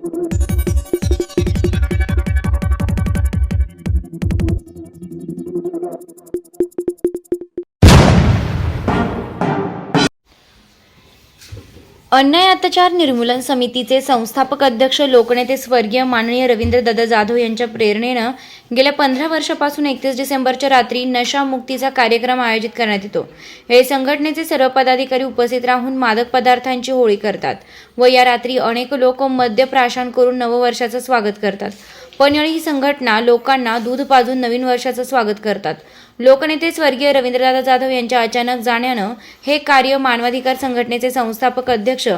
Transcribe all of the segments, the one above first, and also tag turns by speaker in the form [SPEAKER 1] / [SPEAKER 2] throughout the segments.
[SPEAKER 1] you अन्याय अत्याचार निर्मूलन समितीचे संस्थापक अध्यक्ष लोकनेते स्वर्गीय माननीय रवींद्र दादा जाधव यांच्या प्रेरणेनं गेल्या पंधरा वर्षापासून एकतीस डिसेंबरच्या रात्री नशामुक्तीचा कार्यक्रम आयोजित करण्यात येतो. हे संघटनेचे सर्व पदाधिकारी उपस्थित राहून मादक पदार्थांची होळी करतात व या रात्री अनेक लोक मद्य प्राशन करून नववर्षाचं स्वागत करतात. पण यावेळी ही संघटना लोकांना दूध पाजून नवीन वर्षाचं स्वागत करतात. लोकनेते स्वर्गीय रवींद्रदादा जाधव यांच्या अचानक जाण्यानं हे कार्य मानवाधिकार संघटनेचे संस्थापक अध्यक्ष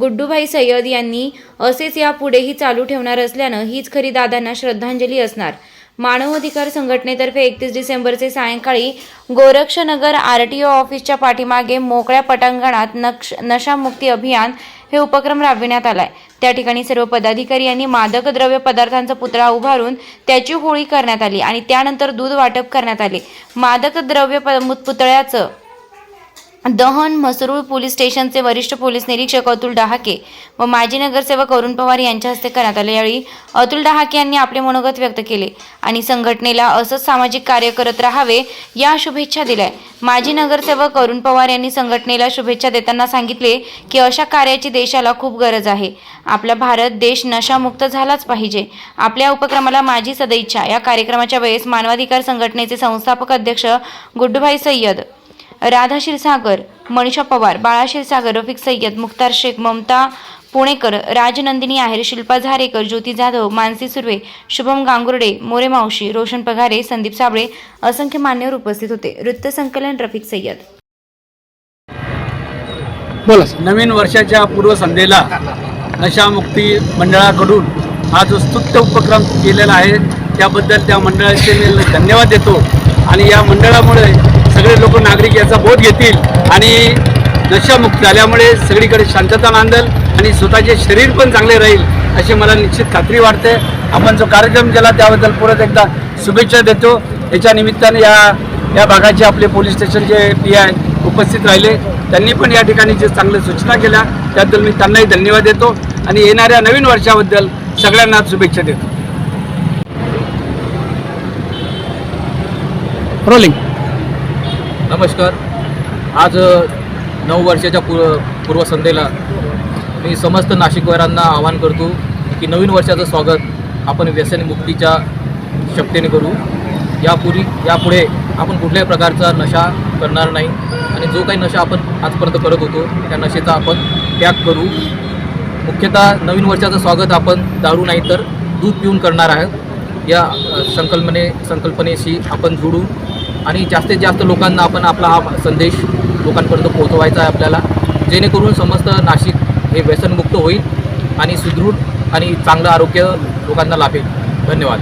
[SPEAKER 1] गुड्डूभाई सय्यद यांनी असेच यापुढेही चालू ठेवणार असल्यानं हीच खरी दादांना श्रद्धांजली असणार. मानवाधिकार संघटनेतर्फे एकतीस डिसेंबरचे सायंकाळी गोरक्षनगर आर टी ओ ऑफिसच्या पाठीमागे मोकळ्या पटांगणात नक्ष नशामुक्ती अभियान हे उपक्रम राबविण्यात आलाय. त्या ठिकाणी सर्व पदाधिकारी यांनी मादक द्रव्य पदार्थांचा पुतळा उभारून त्याची होळी करण्यात आली आणि त्यानंतर दूध वाटप करण्यात आले. मादक द्रव्य पुतळ्याचं दहन म्हसरूळ पोलीस स्टेशनचे वरिष्ठ पोलीस निरीक्षक अतुल डहाके व माजी नगरसेवक अरुण पवार यांच्या हस्ते करण्यात आले. यावेळी अतुल डहाके यांनी आपले मनोगत व्यक्त केले आणि संघटनेला असंच सामाजिक कार्य करत राहावे या शुभेच्छा दिल्या. माजी नगरसेवक अरुण पवार यांनी संघटनेला शुभेच्छा देताना सांगितले की अशा कार्याची देशाला खूप गरज आहे. आपला भारत देश नशामुक्त झालाच पाहिजे. आपल्या उपक्रमाला माझी सदैच्छा. या कार्यक्रमाच्या वेळेस मानवाधिकार संघटनेचे संस्थापक अध्यक्ष गुड्डूभाई सय्यद राधा क्षीरसागर मनीषा पवार बाळा क्षीरसागर रफिक सय्यद मुख्तार शेख ममता पुणेकर राजनंदिनी आहेर शिल्पा झारेकर ज्योती जाधव मानसी सुर्वे शुभम गांगुर्डे मोरे मावशी रोशन पगारे संदीप साबळे असंख्य मान्यवर उपस्थित होते. वृत्तसंकलन रफिक सय्यद.
[SPEAKER 2] बोला
[SPEAKER 3] नवीन वर्षाच्या पूर्वसंध्येला नशामुक्ती मंडळाकडून हा जो स्तुत्य उपक्रम केलेला आहे त्याबद्दल त्या मंडळाचे मी धन्यवाद देतो. आणि या मंडळामुळे सगळे लोक नागरिक याचा बोध घेतील आणि नशामुक्त झाल्यामुळे सगळीकडे शांतता नांदल आणि स्वतःचे शरीर पण चांगले राहील अशी मला निश्चित खात्री वाटते. आपण जो कार्यक्रम केला त्याबद्दल परत एकदा शुभेच्छा देतो. याच्या निमित्ताने या या भागाचे आपले पोलीस स्टेशनचे पी आय उपस्थित राहिले त्यांनी पण या ठिकाणी जे चांगल्या सूचना केल्या त्याबद्दल मी त्यांनाही धन्यवाद देतो आणि येणाऱ्या नवीन वर्षाबद्दल सगळ्यांना शुभेच्छा देतो.
[SPEAKER 2] रोलिंग
[SPEAKER 4] नमस्कार. आज नऊ वर्षाच्या पूर्व पूर्वसंध्येला मी समस्त नाशिकवारांना आवाहन करतो की नवीन वर्षाचं स्वागत आपण व्यसनमुक्तीच्या शक्तीने करू. यापूर्वी यापुढे आपण कुठल्याही प्रकारचा नशा करणार नाही आणि जो काही नशा आपण आजपर्यंत करत होतो त्या नशेचा आपण त्याग करू. मुख्यतः नवीन वर्षाचं स्वागत आपण दारू नाही तर दूध पिऊन करणार आहोत. या संकल्पने संकल्पनेशी आपण जोडू. आणि जास्तीत जास्त लोकांना आपण आपला हा संदेश लोकांपर्यंत पोहोचवायचा आहे आपल्याला. जेणेकरून समस्त नाशिक हे व्यसनमुक्त होईल आणि सुदृढ आणि चांगलं आरोग्य लोकांना लाभेल. धन्यवाद.